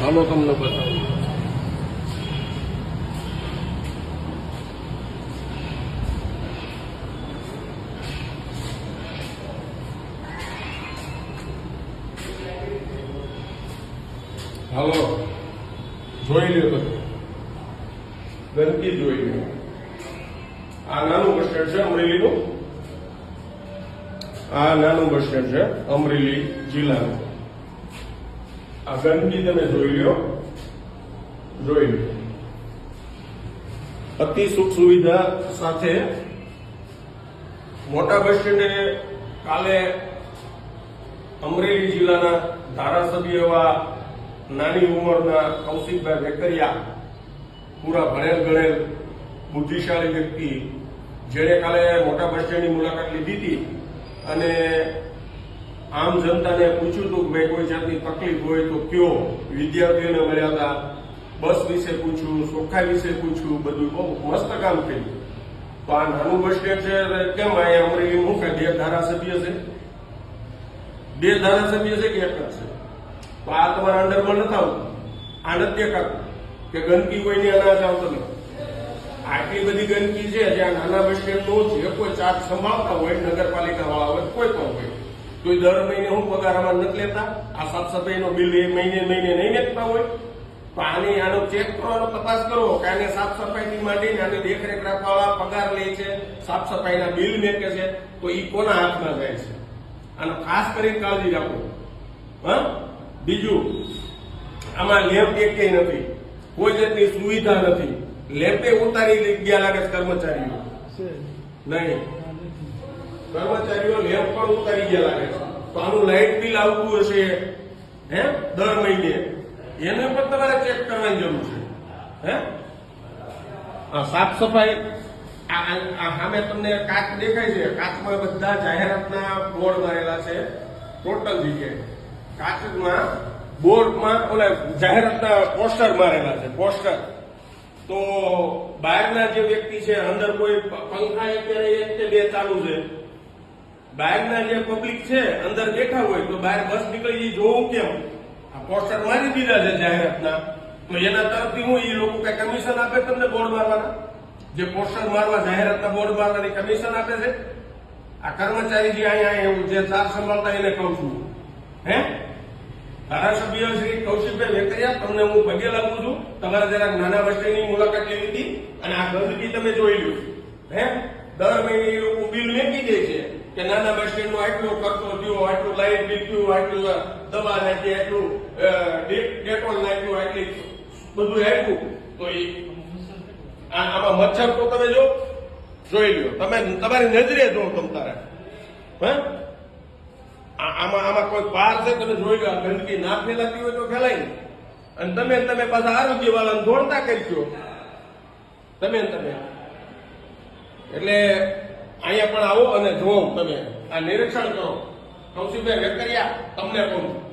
હાલો તમને બતાવું. હાલો. જોઈ લ્યો તમે. ગંદકી જોઈ લ્યો. આ નાનું બસ સ્ટેન્ડ છે અમરેલીનું. આ નાનું બસ સ્ટેન્ડ છે અમરેલી જિલ્લાનું. આ ગંદકી તમે જોઈ લ્યો જોઈ લો અતિ સુખ સુવિધા સાથે મોટા બસ સ્ટેન્ડે કાલે અમરેલી જિલ્લાના ધારાસભ્ય એવા નાની ઉંમરના કૌશિકભાઈ વેકરિયા પૂરા ભણેલ ગણેલ બુદ્ધિશાળી વ્યક્તિ જેણે કાલે મોટા બસ સ્ટેન્ડની મુલાકાત લીધી હતી અને આમ જનતાને પૂછ્યું હતું કે ભાઈ કોઈ જાતની તકલીફ હોય તો કયો? વિદ્યાર્થીઓને મળ્યા હતા. બસ વિશે પૂછ્યું, ચોખ્ખા વિશે પૂછ્યું, બધું બહુ મસ્ત કામ કર્યું. તો આ નાનું બસ સ્ટેન્ડ છે કેમ અહીંયા અમરેલી મૂકે બે ધારાસભ્ય છે? બે ધારાસભ્ય છે કે એક જ છે? તો આ તમારા અંડરમાં નથી આવતું? આ નથી દેખાતું કે ગંદકી કોઈની અનાજ આવતો નથી આટલી બધી ગંદકી છે જ્યાં નાના બસ સ્ટેન્ડનો જે કોઈ ચાર્જ સંભાળતા હોય નગરપાલિકા વાળા હોય, કોઈ પણ હોય. તો એ દર મહિને હું પગારમાં નથી લેતા? આ સાફ સફાઈનો બિલ એ મહિને મહિને નહીં લેતા હોય? તો આની આનો ચેક કરવાનો તપાસ કરો કે આને સાફ સફાઈથી માંડીને આની દેખરેખ રાખવાવાળા પગાર લે છે સાફ સફાઈના બિલ મેકે છે તો એ કોના હાથમાં જાય છે? આનો ખાસ કરીને કાળજી રાખો. હા? બીજું આમાં લેમ્પ એક નથી. કોઈ જાતની સુવિધા નથી. લેમ્પે ઉતારી ગયા લાગે કર્મચારીઓ. નહીં. કર્મચારીઓ લેમ્પ પણ ઉતારી ગયા લાગે છે. તો આનું લાઇટ બિલ આવતું હશે, હે? દર મહિને. એને પણ તમારે ચેક કરવાની જરૂર છે. હે? સાફ સફાઈ. આ સામે તમને કાચ દેખાય છે. કાચમાં બધા જાહેરાતના બોર્ડ મારેલા છે. ટોટલ જગ્યાએ કાચમાં બોર્ડમાં ઓલા જાહેરાતના પોસ્ટર મારેલા છે, પોસ્ટર. તો બહારના જે વ્યક્તિ છે, અંદર કોઈ પંખા અત્યારે એક કે બે ચાલુ છે. બહારના જે પબ્લિક છે, અંદર બેઠા હોય તો બહાર બસ નીકળી જઈ જોવું કેમ? આ પોસ્ટર મારી દીધા છે જાહેરાતના. તો એના તરફથી હું એ લોકો કઈ કમિશન આપે તમને બોર્ડ મારવાના? જે પોસ્ટર મારવા જાહેરાતના બોર્ડ મારવાની કમિશન આપે છે? આ કર્મચારી જે અહીંયા એવું જે ચાર સંભાળતા એને કહું છું. હે? ધારાસભ્ય શ્રી કૌશિકભાઈ વેકરિયા, તમને હું પગે લાગુ છું. તમારા જરાક નાના વસ્તીની મુલાકાત લીધી હતી અને આ ગંદકી તમે જોઈ લો હે? દર મહિને એ લોકો બિલ મેકી દે છે. કે નાના બસ સ્ટેન્ડ નો આટલો ખર્ચો થયો, આટલું લાઈટ બિલ આટલું દવા નાખી, આટલું ડેટોલ નાખ્યું, આટલી બધું આપ્યું. તો એ આમાં મચ્છર તો તમે જો જોઈ લ્યો. તમે તમારી નજરે જો તમ તારે. હે? આમાં આમાં કોઈ પાર છે, તમે જોઈ લો ગંદકી ના ફેલાતી હોય તો ફેલાય. ને. અને તમે તમે પાછા આરોગ્ય વાળાને દોડતા કરશો તમે તમે. એટલે અહીંયા પણ આવો અને જોવો તમે. આ નિરીક્ષણ કરો. કૌશિકભાઈ વેકરિયા તમને કહું